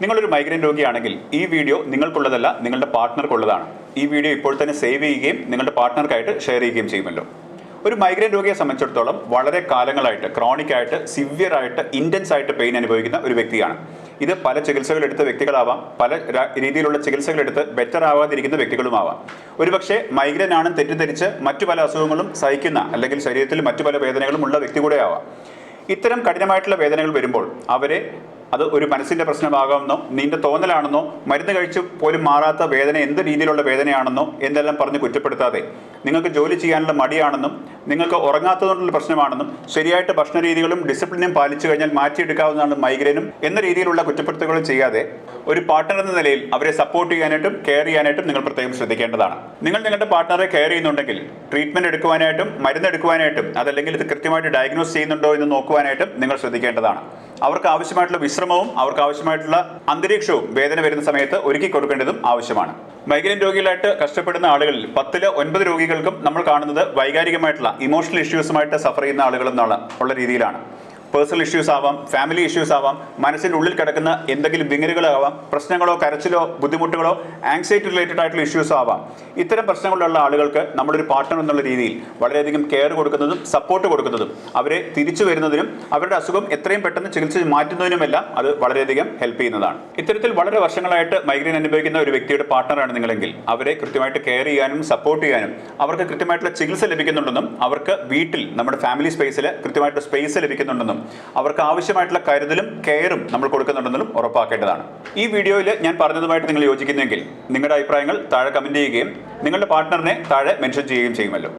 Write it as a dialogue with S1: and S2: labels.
S1: നിങ്ങളൊരു മൈഗ്രെയിൻ രോഗിയാണെങ്കിൽ ഈ വീഡിയോ നിങ്ങൾക്കുള്ളതല്ല നിങ്ങളുടെ പാർട്ട്ണർക്കുള്ളതാണ് ഈ വീഡിയോ ഇപ്പോൾ തന്നെ സേവ് ചെയ്യുകയും നിങ്ങളുടെ പാർട്ട്ണർക്കായിട്ട് ഷെയർ ചെയ്യുകയും ചെയ്യുമല്ലോ. ഒരു മൈഗ്രെയിൻ രോഗിയെ സംബന്ധിച്ചിടത്തോളം വളരെ കാലങ്ങളായിട്ട് ക്രോണിക് ആയിട്ട് സിവിയർ ആയിട്ട് ഇന്റൻസ് ആയിട്ട് പെയിൻ അനുഭവിക്കുന്ന ഒരു വ്യക്തിയാണ്. ഇത് പല ചികിത്സകൾ എടുത്ത വ്യക്തികളാവാം പല രീതിയിലുള്ള ചികിത്സകളെടുത്ത് ബെറ്റർ ആവാതിരിക്കുന്ന വ്യക്തികളുമാവാം. ഒരുപക്ഷെ മൈഗ്രെയിൻ ആണെന്ന് തെറ്റിദ്ധരിച്ച് മറ്റു പല അസുഖങ്ങളും സഹിക്കുന്ന അല്ലെങ്കിൽ ശരീരത്തിൽ മറ്റു പല വേദനകളും ഉള്ള വ്യക്തി കൂടെ ആവാം. ഇത്തരം കഠിനമായിട്ടുള്ള വേദനകൾ വരുമ്പോൾ അവരെ അത് ഒരു മനസ്സിന്റെ പ്രശ്നമാകാമെന്നോ നിന്റെ തോന്നലാണെന്നോ മരുന്ന് കഴിച്ച് പോലും മാറാത്ത വേദന എന്ത് രീതിയിലുള്ള വേദനയാണെന്നോ എന്തെല്ലാം പറഞ്ഞ് കുറ്റപ്പെടുത്താതെ. നിങ്ങൾക്ക് ജോലി ചെയ്യാനുള്ള മടിയാണെന്നും നിങ്ങൾക്ക് ഉറങ്ങാത്തതുകൊണ്ടുള്ള പ്രശ്നമാണെന്നും ശരിയായിട്ട് ഭക്ഷണ രീതികളും ഡിസിപ്ലിനും പാലിച്ചു കഴിഞ്ഞാൽ മാറ്റിയെടുക്കാവുന്നതാണ് മൈഗ്രെയിനും എന്ന രീതിയിലുള്ള കുറ്റപ്പെടുത്തലുകളും ചെയ്യാതെ ഒരു പാർട്ട്ണർ എന്ന നിലയിൽ അവരെ സപ്പോർട്ട് ചെയ്യാനായിട്ടും കെയർ ചെയ്യാനായിട്ടും നിങ്ങൾ പ്രത്യേകം ശ്രദ്ധിക്കേണ്ടതാണ്. നിങ്ങൾ നിങ്ങളുടെ പാർട്ട്ണറെ കെയർ ചെയ്യുന്നുണ്ടെങ്കിൽ ട്രീറ്റ്മെന്റ് എടുക്കുവാനായിട്ടും മരുന്ന് എടുക്കുവാനായിട്ടും അതല്ലെങ്കിൽ ഇത് കൃത്യമായിട്ട് ഡയഗ്നോസ് ചെയ്യുന്നുണ്ടോ എന്ന് നോക്കുവാനായിട്ടും നിങ്ങൾ ശ്രദ്ധിക്കേണ്ടതാണ്. അവർക്ക് ആവശ്യമായിട്ടുള്ള വിശ്രമവും അവർക്ക് ആവശ്യമായിട്ടുള്ള അന്തരീക്ഷവും വേദന വരുന്ന സമയത്ത് ഒരുക്കി കൊടുക്കേണ്ടതും ആവശ്യമാണ്. മൈഗ്രെയിൻ രോഗികളായിട്ട് കഷ്ടപ്പെടുന്ന ആളുകളിൽ പത്തിൽ ഒൻപത് രോഗികൾക്കും നമ്മൾ കാണുന്നത് വൈകാരികമായിട്ടുള്ള ഇമോഷണൽ ഇഷ്യൂസുമായിട്ട് സഫർ ചെയ്യുന്ന ആളുകൾ എന്നുള്ള ഉള്ള രീതിയിലാണ്. പേഴ്സണൽ ഇഷ്യൂസ് ആവാം ഫാമിലി ഇഷ്യൂസ് ആവാം മനസ്സിന്റെ ഉള്ളിൽ കിടക്കുന്ന എന്തെങ്കിലും വിങ്ങലുകളാവാം പ്രശ്നങ്ങളോ കരച്ചിലോ ബുദ്ധിമുട്ടുകളോ ആങ്സൈറ്റി റിലേറ്റഡ് ആയിട്ടുള്ള ഇഷ്യൂസോ ആവാം. ഇത്തരം പ്രശ്നങ്ങളുള്ള ആളുകൾക്ക് നമ്മളൊരു പാർട്ട്ണർ എന്നുള്ള രീതിയിൽ വളരെയധികം കെയർ കൊടുക്കുന്നതും സപ്പോർട്ട് കൊടുക്കുന്നതും അവരെ തിരിച്ചു വരുന്നതിനും അവരുടെ അസുഖം എത്രയും പെട്ടെന്ന് ചികിത്സിച്ച് മാറ്റുന്നതിനുമെല്ലാം അത് വളരെയധികം ഹെൽപ്പ് ചെയ്യുന്നതാണ്. ഇത്തരത്തിൽ വളരെ വർഷങ്ങളായിട്ട് മൈഗ്രെയിൻ അനുഭവിക്കുന്ന ഒരു വ്യക്തിയുടെ പാർട്ട്ണറാണ് നിങ്ങളെങ്കിൽ അവരെ കൃത്യമായിട്ട് കെയർ ചെയ്യാനും സപ്പോർട്ട് ചെയ്യാനും അവർക്ക് കൃത്യമായിട്ടുള്ള ചികിത്സ ലഭിക്കുന്നുണ്ടെന്നും അവർക്ക് വീട്ടിൽ നമ്മുടെ ഫാമിലി സ്പേസിൽ കൃത്യമായിട്ടുള്ള സ്പേസ് ലഭിക്കുന്നുണ്ടെന്നും അവർക്ക് ആവശ്യമായിട്ടുള്ള കരുതലും കെയറും നമ്മൾ കൊടുക്കുന്നുണ്ടെന്നും ഉറപ്പാക്കേണ്ടതാണ്. ഈ വീഡിയോയിൽ ഞാൻ പറഞ്ഞതുമായിട്ട് നിങ്ങൾ യോജിക്കുന്നെങ്കിൽ നിങ്ങളുടെ അഭിപ്രായങ്ങൾ താഴെ കമന്റ് ചെയ്യുകയും നിങ്ങളുടെ പാർട്ട്ണറിനെ താഴെ മെൻഷൻ ചെയ്യുകയും ചെയ്യുമല്ലോ.